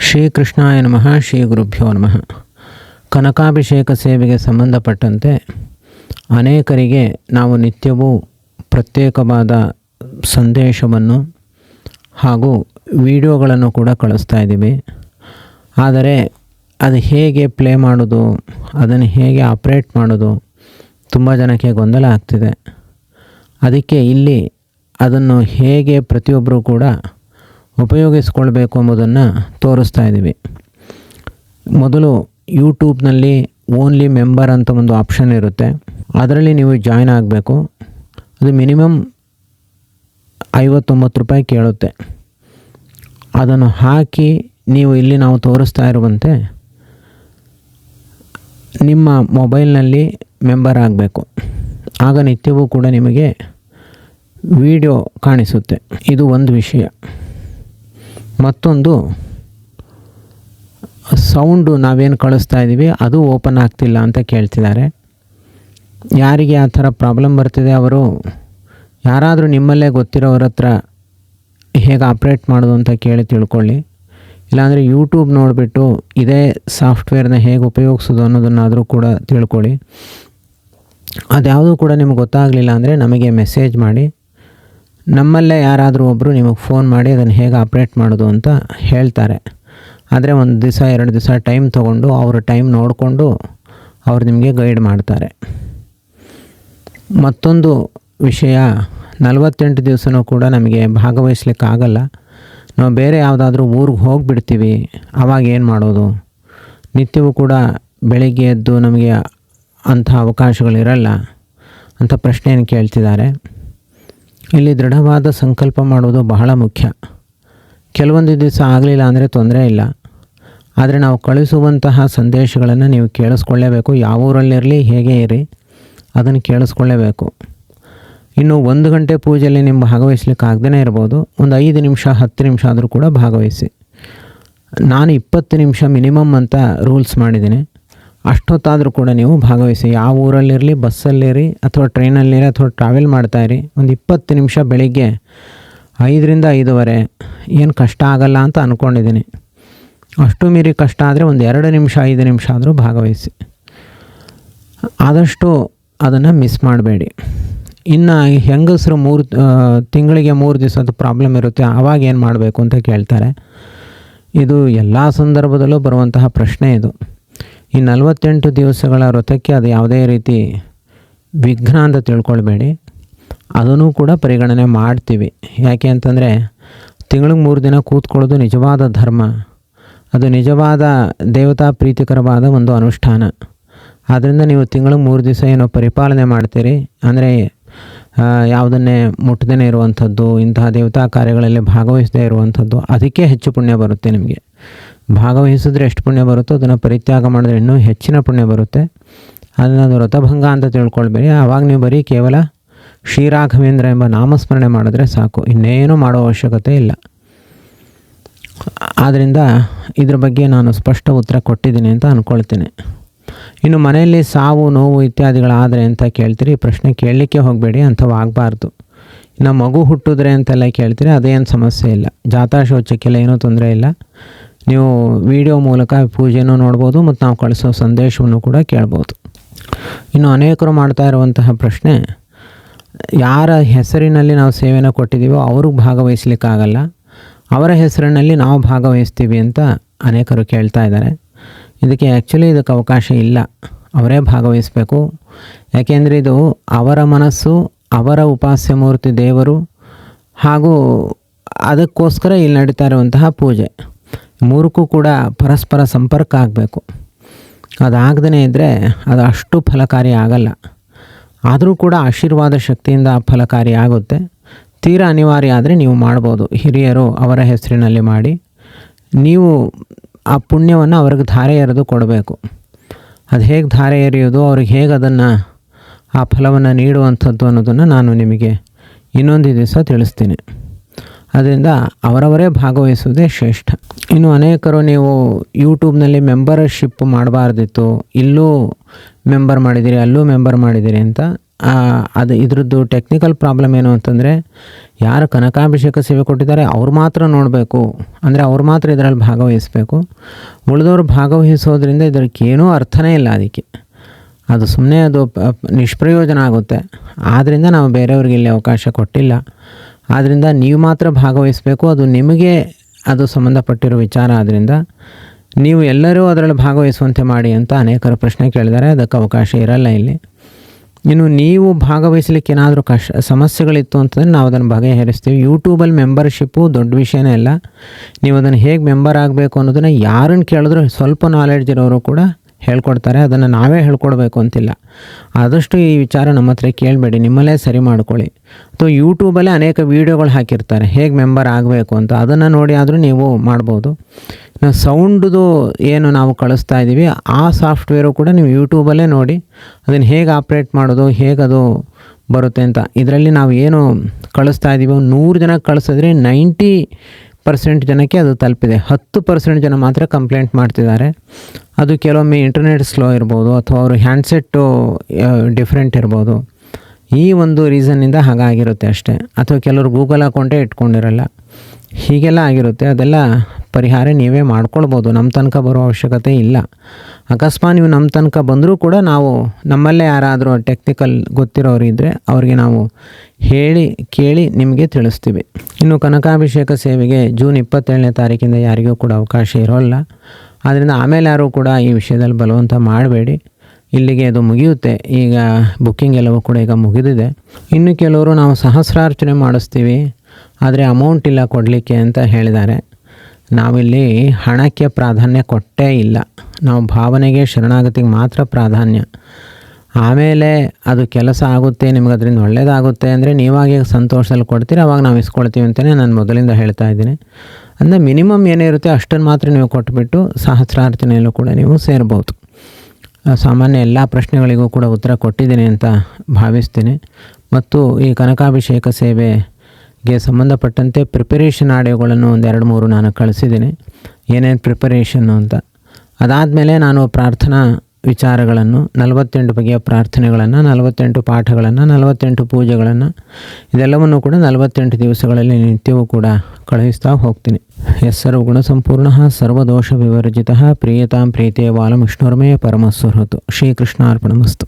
ಶ್ರೀಕೃಷ್ಣಾಯ ನಮಃ ಶ್ರೀ ಗುರುಭ್ಯೋ ನಮಃ. ಕನಕಾಭಿಷೇಕ ಸೇವೆಗೆ ಸಂಬಂಧಪಟ್ಟಂತೆ ಅನೇಕರಿಗೆ ನಾವು ನಿತ್ಯವೂ ಪ್ರತ್ಯೇಕವಾದ ಸಂದೇಶವನ್ನು ಹಾಗೂ ವಿಡಿಯೋಗಳನ್ನು ಕೂಡ ಕಳಿಸ್ತಾ ಇದ್ದೀವಿ. ಆದರೆ ಅದು ಹೇಗೆ ಪ್ಲೇ ಮಾಡೋದು, ಅದನ್ನು ಹೇಗೆ ಆಪ್ರೇಟ್ ಮಾಡೋದು, ತುಂಬ ಜನಕ್ಕೆ ಗೊಂದಲ ಆಗ್ತಿದೆ. ಅದಕ್ಕೆ ಇಲ್ಲಿ ಅದನ್ನು ಹೇಗೆ ಪ್ರತಿಯೊಬ್ಬರೂ ಕೂಡ ಉಪಯೋಗಿಸ್ಕೊಳ್ಬೇಕು ಎಂಬುದನ್ನು ತೋರಿಸ್ತಾ ಇದ್ದೀವಿ. ಮೊದಲು ಯೂಟ್ಯೂಬ್ನಲ್ಲಿ ಓನ್ಲಿ ಮೆಂಬರ್ ಅಂತ ಒಂದು ಆಪ್ಷನ್ ಇರುತ್ತೆ. ಅದರಲ್ಲಿ ನೀವು ಜಾಯ್ನ್ ಆಗಬೇಕು. ಅದು ಮಿನಿಮಮ್ ಐವತ್ತೊಂಬತ್ತು ರೂಪಾಯಿ ಕೇಳುತ್ತೆ. ಅದನ್ನು ಹಾಕಿ ನೀವು ಇಲ್ಲಿ ನಾವು ತೋರಿಸ್ತಾ ಇರುವಂತೆ ನಿಮ್ಮ ಮೊಬೈಲ್ನಲ್ಲಿ ಮೆಂಬರ್ ಆಗಬೇಕು. ಆಗ ನಿತ್ಯವೂ ಕೂಡ ನಿಮಗೆ ವಿಡಿಯೋ ಕಾಣಿಸುತ್ತೆ. ಇದು ಒಂದು ವಿಷಯ. ಮತ್ತೊಂದು, ಸೌಂಡು ನಾವೇನು ಕಳಿಸ್ತಾ ಇದ್ದೀವಿ, ಅದು ಓಪನ್ ಆಗ್ತಿಲ್ಲ ಅಂತ ಕೇಳ್ತಿದ್ದಾರೆ. ಯಾರಿಗೆ ಆ ಥರ ಪ್ರಾಬ್ಲಮ್ ಬರ್ತಿದೆ ಅವರು, ಯಾರಾದರೂ ನಿಮ್ಮಲ್ಲೇ ಗೊತ್ತಿರೋರ ಹತ್ರ ಹೇಗೆ ಆಪ್ರೇಟ್ ಮಾಡೋದು ಅಂತ ಕೇಳಿ ತಿಳ್ಕೊಳ್ಳಿ. ಇಲ್ಲಾಂದರೆ ಯೂಟ್ಯೂಬ್ ನೋಡಿಬಿಟ್ಟು ಇದೇ ಸಾಫ್ಟ್ವೇರ್ನ ಹೇಗೆ ಉಪಯೋಗಿಸೋದು ಅನ್ನೋದನ್ನಾದರೂ ಕೂಡ ತಿಳ್ಕೊಳ್ಳಿ. ಅದ್ಯಾವುದೂ ಕೂಡ ನಿಮ್ಗೆ ಗೊತ್ತಾಗಲಿಲ್ಲ ಅಂದರೆ ನಮಗೆ ಮೆಸೇಜ್ ಮಾಡಿ. ನಮ್ಮಲ್ಲೇ ಯಾರಾದರೂ ಒಬ್ಬರು ನಿಮಗೆ ಫೋನ್ ಮಾಡಿ ಅದನ್ನು ಹೇಗೆ ಆಪ್ರೇಟ್ ಮಾಡೋದು ಅಂತ ಹೇಳ್ತಾರೆ. ಆದರೆ ಒಂದು ದಿವಸ, ಎರಡು ದಿವಸ ಟೈಮ್ ತೊಗೊಂಡು ಅವರ ಟೈಮ್ ನೋಡಿಕೊಂಡು ಅವ್ರು ನಿಮಗೆ ಗೈಡ್ ಮಾಡ್ತಾರೆ. ಮತ್ತೊಂದು ವಿಷಯ, ನಲವತ್ತೆಂಟು ದಿವಸನೂ ಕೂಡ ನಮಗೆ ಭಾಗವಹಿಸ್ಲಿಕ್ಕಾಗಲ್ಲ ನಾವು ಬೇರೆ ಯಾವುದಾದ್ರೂ ಊರಿಗೆ ಹೋಗಿಬಿಡ್ತೀವಿ ಆವಾಗ ಏನು ಮಾಡೋದು? ನಿತ್ಯವೂ ಕೂಡ ಬೆಳಿಗ್ಗೆ ಎದ್ದು ನಮಗೆ ಅಂಥ ಅವಕಾಶಗಳಿರಲ್ಲ ಅಂತ ಪ್ರಶ್ನೆಯನ್ನು ಕೇಳ್ತಿದ್ದಾರೆ. ಇಲ್ಲಿ ದೃಢವಾದ ಸಂಕಲ್ಪ ಮಾಡುವುದು ಬಹಳ ಮುಖ್ಯ. ಕೆಲವೊಂದು ದಿವಸ ಆಗಲಿಲ್ಲ ಅಂದರೆ ತೊಂದರೆ ಇಲ್ಲ. ಆದರೆ ನಾವು ಕಳಿಸುವಂತಹ ಸಂದೇಶಗಳನ್ನು ನೀವು ಕೇಳಿಸ್ಕೊಳ್ಳೇಬೇಕು. ಯಾವ ಊರಲ್ಲಿರಲಿ, ಹೇಗೆ ಇರಿ, ಅದನ್ನು ಕೇಳಿಸ್ಕೊಳ್ಳೇಬೇಕು. ಇನ್ನು ಒಂದು ಗಂಟೆ ಪೂಜೆಯಲ್ಲಿ ನಿಮ್ಮ ಭಾಗವಹಿಸ್ಲಿಕ್ಕೆ ಆಗದೇ ಇರ್ಬೋದು. ಒಂದು ಐದು ನಿಮಿಷ, ಹತ್ತು ನಿಮಿಷ ಆದರೂ ಕೂಡ ಭಾಗವಹಿಸಿ. ನಾನು ಇಪ್ಪತ್ತು ನಿಮಿಷ ಮಿನಿಮಮ್ ಅಂತ ರೂಲ್ಸ್ ಮಾಡಿದ್ದೀನಿ. ಅಷ್ಟೊತ್ತಾದರೂ ಕೂಡ ನೀವು ಭಾಗವಹಿಸಿ, ಯಾವ ಊರಲ್ಲಿರಲಿ, ಬಸ್ಸಲ್ಲಿರಿ ಅಥವಾ ಟ್ರೈನಲ್ಲಿರಿ ಅಥವಾ ಟ್ರಾವೆಲ್ ಮಾಡ್ತಾಯಿರಿ ಒಂದು ಇಪ್ಪತ್ತು ನಿಮಿಷ ಬೆಳಿಗ್ಗೆ ಐದರಿಂದ ಐದುವರೆ ಏನು ಕಷ್ಟ ಆಗಲ್ಲ ಅಂತ ಅಂದ್ಕೊಂಡಿದ್ದೀನಿ ಅಷ್ಟು ಮೀರಿ ಕಷ್ಟ ಆದರೆ ಒಂದು ಎರಡು ನಿಮಿಷ, ಐದು ನಿಮಿಷ ಆದರೂ ಭಾಗವಹಿಸಿ. ಆದಷ್ಟು ಅದನ್ನು ಮಿಸ್ ಮಾಡಬೇಡಿ. ಇನ್ನು ಹೆಂಗಸರು ಮೂರು ತಿಂಗಳಿಗೆ ಮೂರು ದಿವಸದ ಪ್ರಾಬ್ಲಮ್ ಇರುತ್ತೆ ಆವಾಗ ಏನು ಮಾಡಬೇಕು ಅಂತ ಕೇಳ್ತಾರೆ. ಇದು ಎಲ್ಲ ಸಂದರ್ಭದಲ್ಲೂ ಬರುವಂತಹ ಪ್ರಶ್ನೆ ಇದು. ಈ ನಲವತ್ತೆಂಟು ದಿವಸಗಳ ವ್ರತಕ್ಕೆ ಅದು ಯಾವುದೇ ರೀತಿ ವಿಘ್ನ ಅಂತ ತಿಳ್ಕೊಳ್ಬೇಡಿ. ಅದನ್ನು ಕೂಡ ಪರಿಗಣನೆ ಮಾಡ್ತೀವಿ. ಯಾಕೆ ಅಂತಂದರೆ ತಿಂಗಳಿಗೆ ಮೂರು ದಿನ ಕೂತ್ಕೊಳ್ಳೋದು ನಿಜವಾದ ಧರ್ಮ. ಅದು ನಿಜವಾದ ದೇವತಾ ಪ್ರೀತಿಕರವಾದ ಒಂದು ಅನುಷ್ಠಾನ. ಆದ್ದರಿಂದ ನೀವು ತಿಂಗಳಿಗೆ ಮೂರು ದಿವಸ ಏನೋ ಪರಿಪಾಲನೆ ಮಾಡ್ತೀರಿ. ಅಂದರೆ ಯಾವುದನ್ನೇ ಮುಟ್ಟದೇ ಇರುವಂಥದ್ದು, ಇಂತಹ ದೇವತಾ ಕಾರ್ಯಗಳಲ್ಲಿ ಭಾಗವಹಿಸದೇ ಇರುವಂಥದ್ದು, ಅದಕ್ಕೆ ಹೆಚ್ಚು ಪುಣ್ಯ ಬರುತ್ತೆ ನಿಮಗೆ. ಭಾಗವಹಿಸಿದ್ರೆ ಎಷ್ಟು ಪುಣ್ಯ ಬರುತ್ತೋ ಅದನ್ನು ಪರಿತ್ಯಾಗ ಮಾಡಿದ್ರೆ ಇನ್ನೂ ಹೆಚ್ಚಿನ ಪುಣ್ಯ ಬರುತ್ತೆ. ಅದನ್ನು ಅದು ವ್ರತಭಂಗ ಅಂತ ತಿಳ್ಕೊಳ್ಬೇಡಿ. ಆವಾಗ ನೀವು ಬರೀ ಕೇವಲ ಶ್ರೀರಾಘವೇಂದ್ರ ಎಂಬ ನಾಮಸ್ಮರಣೆ ಮಾಡಿದ್ರೆ ಸಾಕು. ಇನ್ನೇನು ಮಾಡೋ ಅವಶ್ಯಕತೆ ಇಲ್ಲ. ಆದ್ದರಿಂದ ಇದ್ರ ಬಗ್ಗೆ ನಾನು ಸ್ಪಷ್ಟ ಉತ್ತರ ಕೊಟ್ಟಿದ್ದೀನಿ ಅಂತ ಅಂದ್ಕೊಳ್ತೀನಿ ಇನ್ನು ಮನೆಯಲ್ಲಿ ಸಾವು, ನೋವು ಇತ್ಯಾದಿಗಳಾದರೆ ಅಂತ ಕೇಳ್ತೀರಿ. ಪ್ರಶ್ನೆ ಕೇಳಲಿಕ್ಕೆ ಹೋಗಬೇಡಿ, ಅಂಥವು ಆಗಬಾರ್ದು. ಇನ್ನು ಮಗು ಹುಟ್ಟಿದ್ರೆ ಅಂತೆಲ್ಲ ಕೇಳ್ತೀರಿ, ಅದೇನು ಸಮಸ್ಯೆ ಇಲ್ಲ. ಜಾತಾ ಶೌಚಕ್ಕೆಲ್ಲ ಏನೂ ತೊಂದರೆ ಇಲ್ಲ. ನೀವು ವಿಡಿಯೋ ಮೂಲಕ ಪೂಜೆಯನ್ನು ನೋಡ್ಬೋದು ಮತ್ತು ನಾವು ಕಳಿಸೋ ಸಂದೇಶವನ್ನು ಕೂಡ ಕೇಳ್ಬೋದು. ಇನ್ನು ಅನೇಕರು ಮಾಡ್ತಾ ಇರುವಂತಹ ಪ್ರಶ್ನೆ, ಯಾರ ಹೆಸರಿನಲ್ಲಿ ನಾವು ಸೇವೆನ ಕೊಟ್ಟಿದ್ದೀವೋ ಅವ್ರಿಗೆ ಭಾಗವಹಿಸ್ಲಿಕ್ಕಾಗಲ್ಲ, ಅವರ ಹೆಸರಿನಲ್ಲಿ ನಾವು ಭಾಗವಹಿಸ್ತೀವಿ ಅಂತ ಅನೇಕರು ಕೇಳ್ತಾ ಇದ್ದಾರೆ. ಇದಕ್ಕೆ ಆ್ಯಕ್ಚುಲಿ ಇದಕ್ಕೆ ಅವಕಾಶ ಇಲ್ಲ. ಅವರೇ ಭಾಗವಹಿಸಬೇಕು. ಯಾಕೆಂದರೆ ಇದು ಅವರ ಮನಸ್ಸು, ಅವರ ಉಪಾಸ್ಯ ಮೂರ್ತಿ ದೇವರು ಹಾಗೂ ಅದಕ್ಕೋಸ್ಕರ ಇಲ್ಲಿ ನಡೀತಾ ಇರುವಂತಹ ಪೂಜೆ. ಮೂರಕ್ಕೂ ಕೂಡ ಪರಸ್ಪರ ಸಂಪರ್ಕ ಆಗಬೇಕು. ಅದಾಗದೇ ಇದ್ದರೆ ಅದು ಅಷ್ಟು ಫಲಕಾರಿ ಆಗಲ್ಲ. ಆದರೂ ಕೂಡ ಆಶೀರ್ವಾದ ಶಕ್ತಿಯಿಂದ ಫಲಕಾರಿ ಆಗುತ್ತೆ. ತೀರಾ ಅನಿವಾರ್ಯ ಆದರೆ ನೀವು ಮಾಡ್ಬೋದು. ಹಿರಿಯರು ಅವರ ಹೆಸರಿನಲ್ಲಿ ಮಾಡಿ. ನೀವು ಆ ಪುಣ್ಯವನ್ನು ಅವ್ರಿಗೆ ಧಾರೆ ಎರೆದು ಕೊಡಬೇಕು. ಅದು ಹೇಗೆ ಧಾರೆ ಎರೆಯೋದು ಅವ್ರಿಗೆ ಹೇಗೆ ಅದನ್ನು ಆ ಫಲವನ್ನು ನೀಡುವಂಥದ್ದು ಅನ್ನೋದನ್ನು ನಾನು ನಿಮಗೆ ಇನ್ನೊಂದು ದಿವಸ ತಿಳಿಸ್ತೀನಿ. ಅದರಿಂದ ಅವರವರೇ ಭಾಗವಹಿಸುವುದೇ ಶ್ರೇಷ್ಠ. ಇನ್ನು ಅನೇಕರು ನೀವು ಯೂಟ್ಯೂಬ್ನಲ್ಲಿ ಮೆಂಬರ್ಶಿಪ್ ಮಾಡಬಾರ್ದಿತ್ತು, ಇಲ್ಲೂ ಮೆಂಬರ್ ಮಾಡಿದ್ದೀರಿ ಅಲ್ಲೂ ಮೆಂಬರ್ ಮಾಡಿದ್ದೀರಿ ಅಂತ ಅದು ಇದ್ರದ್ದು ಟೆಕ್ನಿಕಲ್ ಪ್ರಾಬ್ಲಮ್ ಏನು ಅಂತಂದರೆ, ಯಾರು ಕನಕಾಭಿಷೇಕ ಸೇವೆ ಕೊಟ್ಟಿದ್ದಾರೆ ಅವ್ರು ಮಾತ್ರ ನೋಡಬೇಕು, ಅಂದರೆ ಅವ್ರು ಮಾತ್ರ ಇದರಲ್ಲಿ ಭಾಗವಹಿಸಬೇಕು. ಉಳಿದವರು ಭಾಗವಹಿಸೋದ್ರಿಂದ ಇದಕ್ಕೇನೂ ಅರ್ಥನೇ ಇಲ್ಲ ಅದಕ್ಕೆ. ಅದು ಸುಮ್ಮನೆ ಅದು ನಿಷ್ಪ್ರಯೋಜನ ಆಗುತ್ತೆ. ಆದ್ದರಿಂದ ನಾವು ಬೇರೆಯವ್ರಿಗೆ ಇಲ್ಲಿ ಅವಕಾಶ ಕೊಟ್ಟಿಲ್ಲ. ಆದ್ದರಿಂದ ನೀವು ಮಾತ್ರ ಭಾಗವಹಿಸಬೇಕು. ಅದು ನಿಮಗೆ ಅದು ಸಂಬಂಧಪಟ್ಟಿರೋ ವಿಚಾರ. ಆದ್ದರಿಂದ ನೀವು ಎಲ್ಲರೂ ಅದರಲ್ಲಿ ಭಾಗವಹಿಸುವಂತೆ ಮಾಡಿ ಅಂತ ಅನೇಕರು ಪ್ರಶ್ನೆ ಕೇಳಿದ್ದಾರೆ. ಅದಕ್ಕೆ ಅವಕಾಶ ಇರಲ್ಲ ಇಲ್ಲಿ. ಇನ್ನು ನೀವು ಭಾಗವಹಿಸಲಿಕ್ಕೆ ಏನಾದರೂ ಕಷ್ಟ ಸಮಸ್ಯೆಗಳಿತ್ತು ಅಂತಂದರೆ ನಾವು ಅದನ್ನು ಬಗೆಹರಿಸ್ತೀವಿ. ಯೂಟ್ಯೂಬಲ್ಲಿ ಮೆಂಬರ್ಶಿಪ್ಪು ದೊಡ್ಡ ವಿಷಯನೇ ಅಲ್ಲ. ನೀವು ಅದನ್ನು ಹೇಗೆ ಮೆಂಬರ್ ಆಗಬೇಕು ಅನ್ನೋದನ್ನು ಯಾರನ್ನು ಕೇಳಿದ್ರು ಸ್ವಲ್ಪ ನಾಲೆಡ್ಜ್ ಇರೋರು ಕೂಡ ಹೇಳ್ಕೊಡ್ತಾರೆ, ಅದನ್ನು ನಾವೇ ಹೇಳ್ಕೊಡ್ಬೇಕು ಅಂತಿಲ್ಲ. ಆದಷ್ಟು ಈ ವಿಚಾರ ನಮ್ಮ ಹತ್ರ ಕೇಳಬೇಡಿ, ನಿಮ್ಮಲ್ಲೇ ಸರಿ ಮಾಡ್ಕೊಳ್ಳಿ. ಅಥವಾ ಯೂಟ್ಯೂಬಲ್ಲೇ ಅನೇಕ ವೀಡಿಯೋಗಳು ಹಾಕಿರ್ತಾರೆ, ಹೇಗೆ ಮೆಂಬರ್ ಆಗಬೇಕು ಅಂತ, ಅದನ್ನು ನೋಡಿ ಆದರೂ ನೀವು ಮಾಡ್ಬೋದು. ಇನ್ನು ಸೌಂಡ್ದು ಏನು ನಾವು ಕಳಿಸ್ತಾ ಇದ್ದೀವಿ ಆ ಸಾಫ್ಟ್ವೇರು ಕೂಡ ನೀವು ಯೂಟ್ಯೂಬಲ್ಲೇ ನೋಡಿ, ಅದನ್ನು ಹೇಗೆ ಆಪ್ರೇಟ್ ಮಾಡೋದು, ಹೇಗೆ ಅದು ಬರುತ್ತೆ ಅಂತ. ಇದರಲ್ಲಿ ನಾವು ಏನು ಕಳಿಸ್ತಾ ಇದ್ದೀವಿ ನೂರು ಜನಕ್ಕೆ ಕಳಿಸಿದ್ರೆ ನೈಂಟಿ ಪರ್ಸೆಂಟ್ ಜನಕ್ಕೆ ಅದು ತಲುಪಿದೆ. ಹತ್ತು ಪರ್ಸೆಂಟ್ ಜನ ಮಾತ್ರ ಕಂಪ್ಲೇಂಟ್ ಮಾಡ್ತಿದ್ದಾರೆ. ಅದು ಕೆಲವೊಮ್ಮೆ ಇಂಟರ್ನೆಟ್ ಸ್ಲೋ ಇರ್ಬೋದು ಅಥವಾ ಅವರು ಹ್ಯಾಂಡ್ಸೆಟ್ಟು ಡಿಫ್ರೆಂಟ್ ಇರ್ಬೋದು. ಈ ಒಂದು ರೀಸನ್ನಿಂದ ಹಾಗಾಗಿರುತ್ತೆ ಅಷ್ಟೇ. ಅಥವಾ ಕೆಲವರು ಗೂಗಲ್ ಅಕೌಂಟೇ ಇಟ್ಕೊಂಡಿರಲ್ಲ. ಹೀಗೆಲ್ಲ ಆಗಿರುತ್ತೆ. ಅದೆಲ್ಲ ಪರಿಹಾರ ನೀವೇ ಮಾಡ್ಕೊಳ್ಬೋದು. ನಮ್ಮ ತನಕ ಬರೋ ಅವಶ್ಯಕತೆ ಇಲ್ಲ. ಅಕಸ್ಮಾತ್ ನೀವು ನಮ್ಮ ತನಕ ಬಂದರೂ ಕೂಡ ನಾವು ನಮ್ಮಲ್ಲೇ ಯಾರಾದರೂ ಟೆಕ್ನಿಕಲ್ ಗೊತ್ತಿರೋರು ಇದ್ದರೆ ಅವರಿಗೆ ನಾವು ಹೇಳಿ, ಕೇಳಿ ನಿಮಗೆ ತಿಳಿಸ್ತೀವಿ. ಇನ್ನು ಕನಕಾಭಿಷೇಕ ಸೇವೆಗೆ ಜೂನ್ ಇಪ್ಪತ್ತೇಳನೇ ತಾರೀಕಿಂದ ಯಾರಿಗೂ ಕೂಡ ಅವಕಾಶ ಇರೋಲ್ಲ. ಆದ್ದರಿಂದ ಆಮೇಲೆ ಯಾರೂ ಕೂಡ ಈ ವಿಷಯದಲ್ಲಿ ಬಲವಂತ ಮಾಡಬೇಡಿ. ಇಲ್ಲಿಗೆ ಅದು ಮುಗಿಯುತ್ತೆ. ಈಗ ಬುಕ್ಕಿಂಗ್ ಎಲ್ಲವೂ ಕೂಡ ಈಗ ಮುಗಿದಿದೆ. ಇನ್ನು ಕೆಲವರು ನಾವು ಸಹಸ್ರಾರ್ಚನೆ ಮಾಡಿಸ್ತೀವಿ. ಆದರೆ ಅಮೌಂಟ್ ಇಲ್ಲ ಕೊಡಲಿಕ್ಕೆ ಅಂತ ಹೇಳಿದ್ದಾರೆ. ನಾವಿಲ್ಲಿ ಹಣಕ್ಕೆ ಪ್ರಾಧಾನ್ಯ ಕೊಟ್ಟೇ ಇಲ್ಲ. ನಾವು ಭಾವನೆಗೆ ಶರಣಾಗತಿಗೆ ಮಾತ್ರ ಪ್ರಾಧಾನ್ಯ. ಆಮೇಲೆ ಅದು ಕೆಲಸ ಆಗುತ್ತೆ, ನಿಮ್ಗೆ ಅದರಿಂದ ಒಳ್ಳೇದಾಗುತ್ತೆ ಅಂದರೆ ನೀವಾಗಿ ಸಂತೋಷದಲ್ಲಿ ಕೊಡ್ತೀರಿ, ಅವಾಗ ನಾವು ಇಸ್ಕೊಳ್ತೀವಿ ಅಂತಲೇ ನಾನು ಮೊದಲಿಂದ ಹೇಳ್ತಾ ಇದ್ದೀನಿ. ಅಂದರೆ ಮಿನಿಮಮ್ ಏನಿರುತ್ತೆ ಅಷ್ಟನ್ನು ಮಾತ್ರ ನೀವು ಕೊಟ್ಬಿಟ್ಟು ಸಹಸ್ರಾರ್ಥನೆಯಲ್ಲೂ ಕೂಡ ನೀವು ಸೇರ್ಬೋದು. ಸಾಮಾನ್ಯ ಎಲ್ಲ ಪ್ರಶ್ನೆಗಳಿಗೂ ಕೂಡ ಉತ್ತರ ಕೊಟ್ಟಿದ್ದೀನಿ ಅಂತ ಭಾವಿಸ್ತೀನಿ. ಮತ್ತು ಈ ಕನಕಾಭಿಷೇಕ ಸೇವೆಗೆ ಸಂಬಂಧಪಟ್ಟಂತೆ ಪ್ರಿಪರೇಷನ್ ಆಡಿಯೋಗಳನ್ನು ಒಂದು ಎರಡು ಮೂರು ನಾನು ಕಳಿಸಿದ್ದೀನಿ. ಏನೇನು ಪ್ರಿಪರೇಷನ್ನು ಅಂತ. ಅದಾದಮೇಲೆ ನಾನು ಪ್ರಾರ್ಥನಾ ವಿಚಾರಗಳನ್ನು, ನಲವತ್ತೆಂಟು ಬಗೆಯ ಪ್ರಾರ್ಥನೆಗಳನ್ನು, ನಲವತ್ತೆಂಟು ಪಾಠಗಳನ್ನು, ನಲವತ್ತೆಂಟು ಪೂಜೆಗಳನ್ನು, ಇದೆಲ್ಲವನ್ನು ಕೂಡ ನಲವತ್ತೆಂಟು ದಿವಸಗಳಲ್ಲಿ ನಿತ್ಯವೂ ಕೂಡ ಕಳುಹಿಸ್ತಾ ಹೋಗ್ತೀನಿ. ಹೆಸರು ಗುಣಸಂಪೂರ್ಣ, ಸರ್ವದೋಷ ವಿವರ್ಜಿತ, ಪ್ರಿಯತಾಂ ಪ್ರೀತಿಯ ಬಾಲವಿಷ್ಣುರ್ಮೇ ಪರಮಸ್ವರತು ಶ್ರೀಕೃಷ್ಣಾರ್ಪಣಮಸ್ತು.